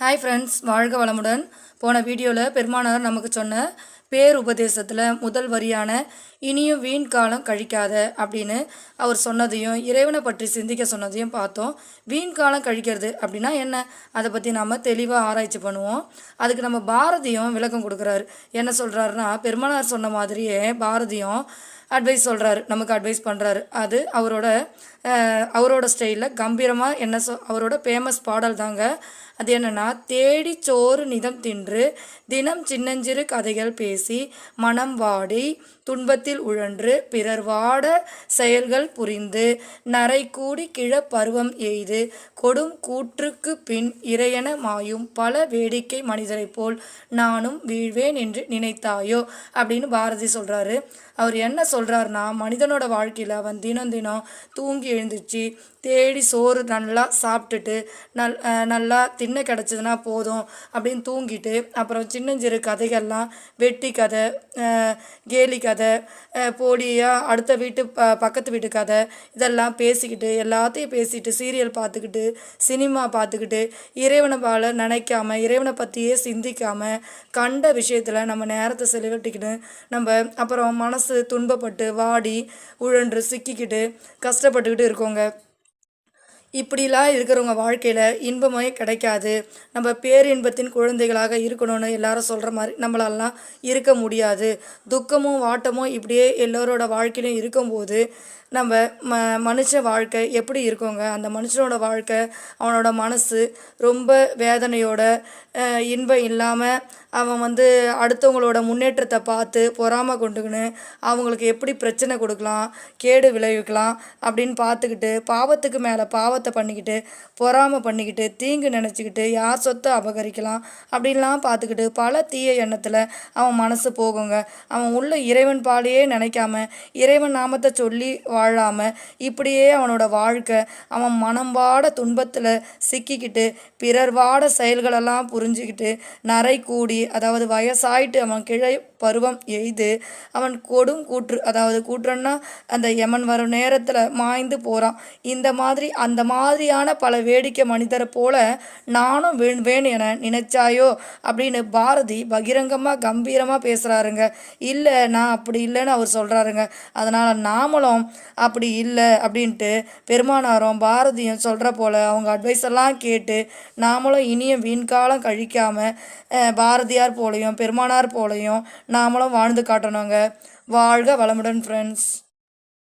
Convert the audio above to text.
Hi friends வாழ்க வளமுடன். போன வீடியோவில் பெருமானார் நமக்கு சொன்ன பேர் உபதேசத்தில் முதல் வரியான இனியும் வீண் காலம் கழிக்காத அப்படின்னு அவர் சொன்னதையும் இறைவனை பற்றி சிந்திக்க சொன்னதையும் பார்த்தோம். வீண் காலம் கழிக்கிறது அப்படின்னா என்ன? அதை பற்றி நாம் தெளிவாக ஆராய்ச்சி பண்ணுவோம். அதுக்கு நம்ம பாரதியும் விளக்கம் கொடுக்குறாரு. என்ன சொல்கிறாருன்னா பெருமானார் சொன்ன மாதிரியே பாரதியும் அட்வைஸ் சொல்கிறாரு நமக்கு அட்வைஸ் பண்ணுறாரு அது அவரோட அவரோட ஸ்டைலில் கம்பீரமாக என்ன சொ அவரோட ஃபேமஸ் பாடல் தாங்க. அது என்னென்னா தேடி சோறு நிதம் தின்று தினம் சின்னஞ்சிறு கதைகள் பேசி மனம் வாடி துன்பத்தில் உழன்று பிறர் வாட செயல்கள் புரிந்து நரை கூடி கிழ பருவம் எய்து கொடும் கூற்றுக்கு பின் இறையன மாயும் பல வேடிக்கை மனிதரைப் போல் நானும் வீழ்வேன் என்று நினைத்தாயோ? அப்படின்னு பாரதி சொல்றாரு. அவர் என்ன சொல்றாருன்னா மனிதனோட வாழ்க்கையில் அவன் தினம் தினம் தூங்கி எழுந்துச்சு தேடி சோறு நல்லா சாப்பிட்டுட்டு நல் நல்லா தின்ன கிடச்சதுன்னா போதும் அப்படின்னு தூங்கிட்டு அப்புறம் சின்னஞ்சிறு கதைகள்லாம் வெட்டி கதை கேலி கதை அஹ் அடுத்த வீட்டு ப பக்கத்து வீட்டு கதை இதெல்லாம் பேசிக்கிட்டு எல்லாத்தையும் பேசிட்டு சீரியல் பார்த்துக்கிட்டு சினிமா பார்த்துக்கிட்டு இறைவனை பால நினைக்காம இறைவனை பற்றியே சிந்திக்காமல் கண்ட விஷயத்தில் நம்ம நேரத்தை செலவிட்டுக்கிட்டு நம்ம அப்புறம் மனசு துன்பப்பட்டு வாடி உழன்று சிக்கிக்கிட்டு கஷ்டப்பட்டுக்கிட்டு இருக்கோங்க. இப்படிலாம் இருக்கிறவங்க வாழ்க்கையில் இன்பமே கிடைக்காது. நம்ம பேரின்பத்தின் குழந்தைகளாக இருக்கணும்னு எல்லாரும் சொல்கிற மாதிரி நம்மளாலாம் இருக்க முடியாது. துக்கமும் வாட்டமும் இப்படியே எல்லோரோட வாழ்க்கையிலும் இருக்கும்போது நம்ம ம மனுஷ வாழ்க்கை எப்படி இருக்கோங்க? அந்த மனுஷனோட வாழ்க்கை அவனோட மனசு ரொம்ப வேதனையோட இன்பம் இல்லாமல் அவன் வந்து அடுத்தவங்களோட முன்னேற்றத்தை பார்த்து பொறாமை கொண்டுக்கின்னு அவங்களுக்கு எப்படி பிரச்சனை கொடுக்கலாம் கேடு விளைவிக்கலாம் அப்படின்னு பார்த்துக்கிட்டு பாவத்துக்கு மேலே பாவத்தை பண்ணிக்கிட்டு பொறாமை பண்ணிக்கிட்டு தீங்கு நினச்சிக்கிட்டு யார் சொத்தை அபகரிக்கலாம் அப்படின்லாம் பார்த்துக்கிட்டு பல தீய எண்ணத்தில் அவன் மனசு போகுங்க. அவன் உள்ள இறைவன் பாலையே நினைக்காம இறைவன் நாமத்தை சொல்லி வாழாமல் இப்படியே அவனோட வாழ்க்கை அவன் மனம் வாட துன்பத்தில் சிக்கிக்கிட்டு பிறர் வாட செயல்களெல்லாம் புரிஞ்சுக்கிட்டு நரை கூடி அதாவது வயசாயிட்டு அவன் கிழை பருவம் எய்து அவன் கொடும் கூற்று அதாவது கூற்றுன்னா அந்த யமன் வரும் நேரத்தில் மாய்ந்து போகிறான் இந்த மாதிரி அந்த மாதிரியான பல வேடிக்கை மனிதரை போல நானும் வீழ்வேன் என நினைச்சாயோ அப்படின்னு பாரதி பகிரங்கமாக கம்பீரமாக பேசுகிறாருங்க இல்லை நான் அப்படி இல்லைன்னு அவர் சொல்கிறாருங்க அதனால் நாமளும் அப்படி இல்லை அப்படின்ட்டு பெருமானாரும் பாரதியும் சொல்கிற போல் அவங்க அட்வைஸ் எல்லாம் கேட்டு நாமளும் இனியும் வீண்காலம் கழிக்காமல் பாரதி பாரதியார் போலையும் பெருமானார் போலையும் நாமளும் வாழ்ந்து காட்டணுங்க. வாழ்க வளமுடன் ஃப்ரெண்ட்ஸ்